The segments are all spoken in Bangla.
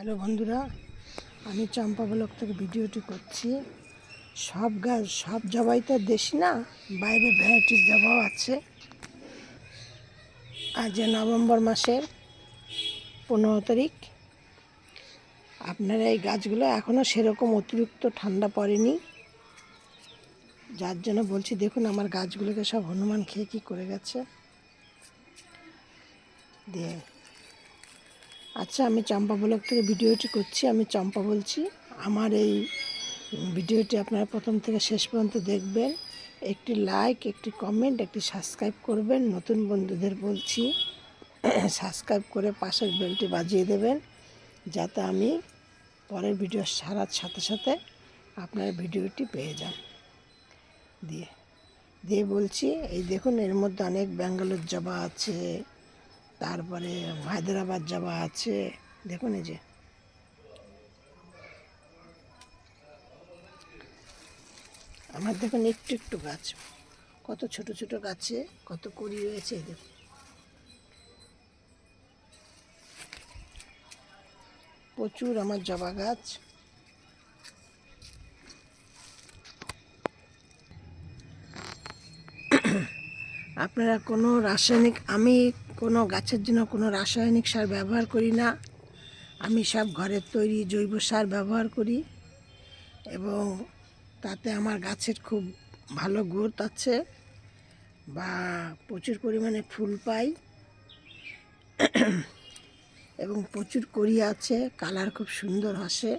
হ্যালো বন্ধুরা, আমি চম্পা ব্লক থেকে ভিডিওটি করছি। সব গাছ, সব জবাই তো দেশি না, বাইরে ভ্যারাইটির জবাও আছে। আজ নভেম্বর মাসের পনেরো তারিখ, আপনারা এই গাছগুলো এখনও সেরকম অতিরিক্ত ঠান্ডা পড়েনি। যার জন্য বলছি, দেখুন আমার গাছগুলোকে সব হনুমান খেয়ে কী করে গেছে। দিয়ে আচ্ছা আমি চম্পা ব্লগ থেকে ভিডিওটি করছি, আমি চম্পা বলছি। আমার এই ভিডিওটি আপনারা প্রথম থেকে শেষ পর্যন্ত দেখবেন। একটি লাইক একটি কমেন্ট একটি সাবস্ক্রাইব করবেন। নতুন বন্ধুদের বলছি সাবস্ক্রাইব করে পাশের বেলটি বাজিয়ে দেবেন, যাতে আমি পরের ভিডিও সারার সাথে সাথে আপনার ভিডিওটি পেয়ে যান। দিয়ে দিয়ে বলছি, এই দেখুন, এর মধ্যে অনেক ব্যাঙ্গালোর জবা আছে তারপরে হায়দ্রাবাদ যাওয়া আছে। দেখুন এই যে। আমার দেখুন একটু একটু গাছ। কত ছোট ছোট গাছে কত কড়ি রয়েছে দেখুন। প্রচুর আমার জবা গাছ। আপনারা কোনো রাসায়নিক আমি কোনো গাছের জন্য কোনো রাসায়নিক সার ব্যবহার করি না। আমি সব ঘরের তৈরি জৈব সার ব্যবহার করি এবং তাতে আমার গাছের খুব ভালো গ্রোথ আছে বা প্রচুর পরিমাণে ফুল পাই। এবং প্রচুর কড়ি আছে, কালার খুব সুন্দর আসে।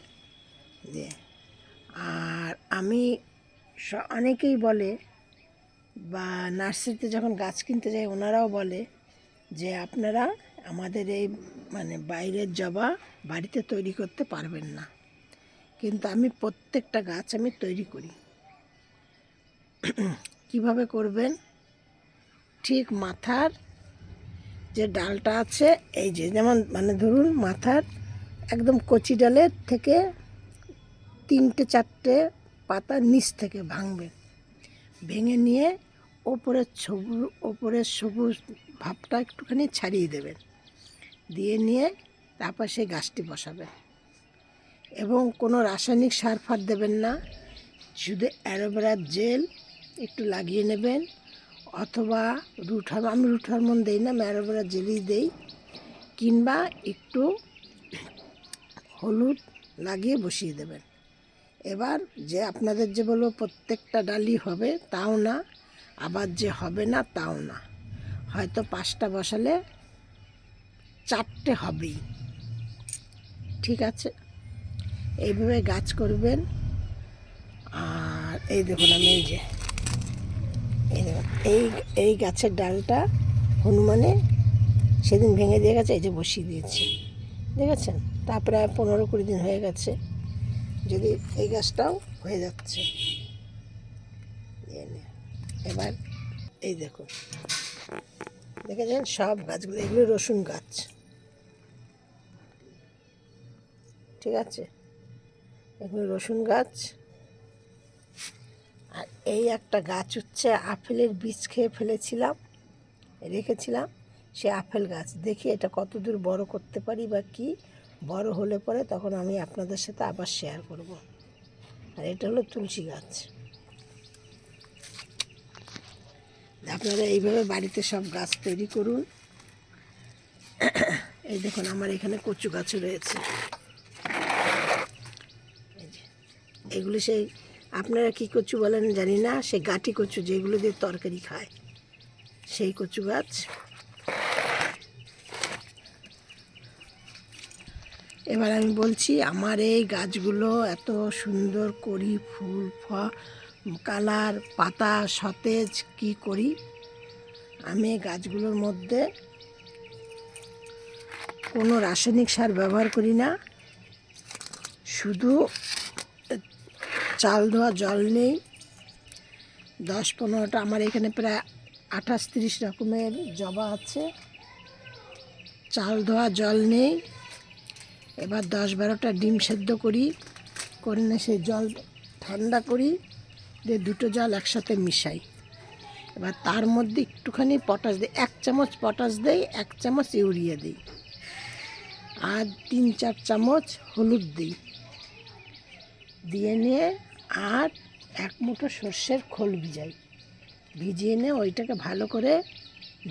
যে আর আমি অনেকেই বলে বা নার্সারিতে যখন গাছ কিনতে যাই, ওনারাও বলে যে আপনারা আমাদের এই মানে বাইরের জবা বাড়িতে তৈরি করতে পারবেন না। কিন্তু আমি প্রত্যেকটা গাছ আমি তৈরি করি। কীভাবে করবেন? ঠিক মাথার যে ডালটা আছে, এই যে যেমন মানে ধরুন মাথার একদম কচি ডালের থেকে তিনটে চারটে পাতা নিচ থেকে ভাঙবেন ভেঙে নিয়ে ওপরের সবুজ ওপরের সবুজ ভাবটা একটুখানি ছাড়িয়ে দেবেন। দিয়ে নিয়ে তারপর সেই গাছটি বসাবেন। এবং কোনো রাসায়নিক সার ফার দেবেন না। শুধু অ্যালোভেরার জেল একটু লাগিয়ে নেবেন। অথবা রুট হরমোন আমি রুট হরমোন দিই না, আমি জেলই দিই। কিংবা একটু হলুদ লাগিয়ে বসিয়ে দেবেন। এবার যে আপনাদের যে বলব প্রত্যেকটা ডালি হবে, তাও না। আবার যে হবে না, তাও না। হয়তো পাঁচটা বসালে চারটে হবেই। ঠিক আছে? এইভাবে গাছ করবেন। আর এই দেখুন আমি এই যে, এই এই এই গাছের ডালটা হনুমানে সেদিন ভেঙে দিয়ে গেছে, এই যে বসিয়ে দিয়েছি। দেখেছেন? তা প্রায় পনেরো কুড়ি দিন হয়ে গেছে। যদি এই গাছটাও হয়ে যাচ্ছে। এবার এই দেখুন। দেখেছেন সব গাছগুলো, এগুলো রসুন গাছ। ঠিক আছে? এগুলো রসুন গাছ। আর এই একটা গাছ হচ্ছে, আপেলের বীজ খেয়ে ফেলেছিলাম, রেখেছিলাম, সে আপেল গাছ। দেখি এটা কত দূর বড় করতে পারি বা কি, বড় হলে পরে তখন আমি আপনাদের সাথে আবার শেয়ার করব। আর এটা হলো তুলসী গাছ। আপনারা এইভাবে বাড়িতে সব গাছ তৈরি করুন। এই দেখুন, আমার এখানে কচু গাছও রয়েছে। এগুলো সেই, আপনারা কি কচু বলেন জানি না সে গাটি কচু যেগুলো দিয়ে তরকারি খায়, সেই কচু গাছ। এবার আমি বলছি, আমার এই গাছগুলো এত সুন্দর করি, ফুল ফ কালার, পাতা, সতেজ, কি করি? আমি গাছগুলোর মধ্যে কোনো রাসায়নিক সার ব্যবহার করি না। শুধু চাল ধোয়া জল নেই। দশ পনেরোটা আমার এখানে প্রায় আঠাশ তিরিশ রকমের জবা আছে। চাল ধোয়া জল নেই। এবার দশ বারোটা ডিম সেদ্ধ করি। করে না সেই জল ঠান্ডা করি। দিয়ে দুটো জল একসাথে মিশাই। এবার তার মধ্যে একটুখানি পটাশ দিই এক চামচ পটাশ দেই, এক চামচ ইউরিয়া দিই আর তিন চার চামচ হলুদ দিই। দিয়ে নিয়ে আর এক মুঠো সর্ষের খোল ভিজাই। ভিজিয়ে নিয়ে ওইটাকে ভালো করে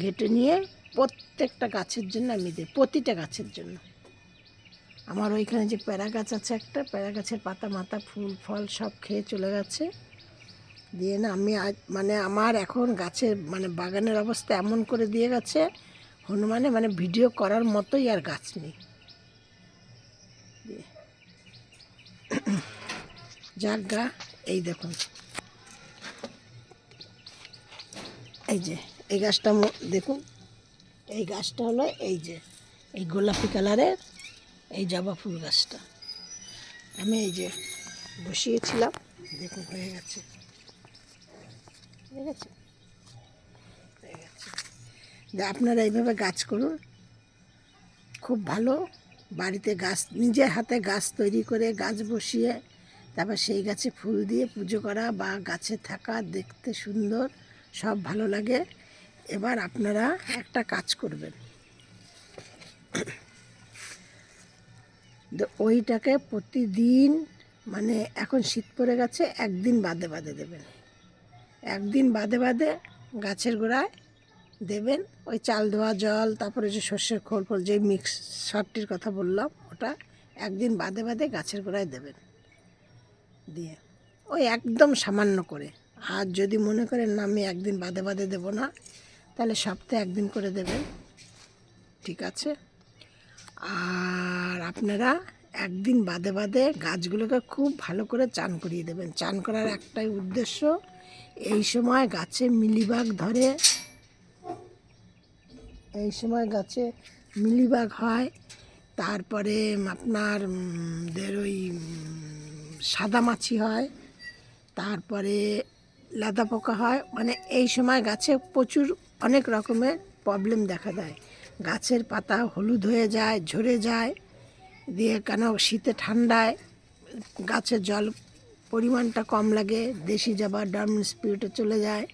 ঘেটে নিয়ে প্রত্যেকটা গাছের জন্য আমি দিই, প্রতিটা গাছের জন্য। আমার ওইখানে যে প্যারা গাছ আছে একটা প্যারা গাছের পাতা মাথা ফুল, ফল সব খেয়ে চলে গেছে। দিয়ে না আমি আজ মানে আমার এখন গাছের মানে বাগানের অবস্থা এমন করে দিয়ে গেছে, হনুমানে মানে ভিডিও করার মতোই আর গাছ নেই। যাক গা, এই দেখুন। এই যে, এই গাছটা দেখুন, এই গাছটা হলো এই যে, এই গোলাপি কালারের এই জবা ফুল গাছটা। আমি এই যে বসিয়েছিলাম, দেখুন হয়ে গেছে। যে আপনারা এইভাবে গাছ করুন। খুব ভালো। বাড়িতে গাছ, নিজের হাতে গাছ তৈরি করে গাছ বসিয়ে, তারপর সেই গাছে ফুল দিয়ে পুজো করা বা গাছে থাকা দেখতে সুন্দর, সব ভালো লাগে। এবার আপনারা একটা কাজ করবেন। ওইটাকে প্রতিদিন মানে এখন শীত পড়ে গেছে, একদিন বাদে বাদে দেবেন। একদিন বাদে বাদে গাছের গোড়ায় দেবেন ওই চাল ধোয়া জল, তারপরে যে শস্যের খোল ফোল যে মিক্স সারটির কথা বললাম, ওটা একদিন বাদে বাদে গাছের গোড়ায় দেবেন। দিয়ে ওই একদম সামান্য করে। আর যদি মনে করেন না আমি একদিন বাদে বাদে দেবো না, তাহলে সপ্তাহে একদিন করে দেবেন। ঠিক আছে? আর আপনারা একদিন বাদে বাদে গাছগুলোকে খুব ভালো করে চান করিয়ে দেবেন। চান করার একটাই উদ্দেশ্য এই সময় গাছে মিলিবাগ ধরে। এই সময় গাছে মিলিবাগ হয়। তারপরে আপনার দের ওই সাদা মাছি হয়। তারপরে লাদা পোকা হয়। মানে এই সময় গাছে প্রচুর অনেক রকমের প্রবলেম দেখা দেয়। গাছের পাতা হলুদ হয়ে যায়, ঝরে যায়, দিয়ে কেন শীতে ঠান্ডায় গাছের জল পরিমাণটা কম লাগে, দেশি যাবার ডার্মিন স্পিরিটে চলে যায়।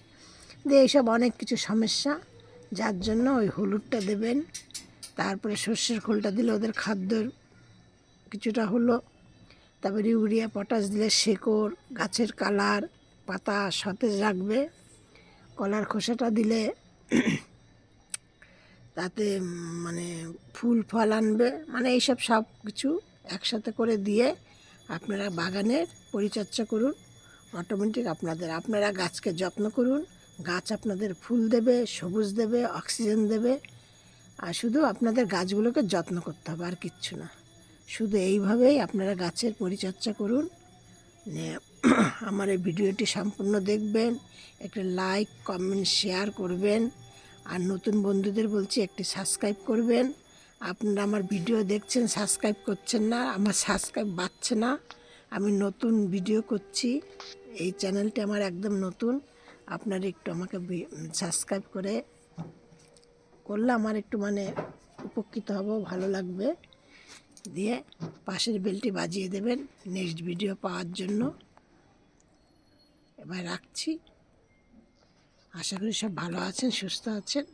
দিয়ে এইসব অনেক কিছু সমস্যা, যার জন্য ওই হলুদটা দেবেন, তারপরে সর্ষের খোলটা দিলে ওদের খাদ্যর কিছুটা হলো, তারপরে ইউরিয়া, পটাশ দিলে শেকড়, গাছের কালার, পাতা সতেজ রাখবে, কলার খোসাটা দিলে তাতে মানে ফুল ফল আনবে মানে এইসব সব কিছু একসাথে করে দিয়ে আপনারা বাগানের পরিচর্যা করুন। অটোমেটিক আপনাদের, আপনারা গাছকে যত্ন করুন। গাছ আপনাদের ফুল দেবে, সবুজ দেবে, অক্সিজেন দেবে। আর শুধু আপনাদের গাছগুলোকে যত্ন করতে হবে, আর কিচ্ছু না। শুধু এইভাবেই আপনারা গাছের পরিচর্যা করুন। আমার এই ভিডিওটি সম্পূর্ণ দেখবেন, একটা লাইক কমেন্ট শেয়ার করবেন। আর নতুন বন্ধুদের বলছি, একটি সাবস্ক্রাইব করবেন। আপনারা আমার ভিডিও দেখছেন সাবস্ক্রাইব করছেন না, আমার সাবস্ক্রাইব বাড়ছে না, আমি নতুন ভিডিও করছি। এই চ্যানেলটি আমার একদম নতুন। আপনারা একটু আমাকে সাবস্ক্রাইব করে, করলে আমার একটু মানে উপকৃত হব, ভালো লাগবে। দিয়ে পাশের বেলটি বাজিয়ে দেবেন নেক্সট ভিডিও পাওয়ার জন্য। এবার রাখছি। আশা করি সব ভালো আছেন, সুস্থ আছেন।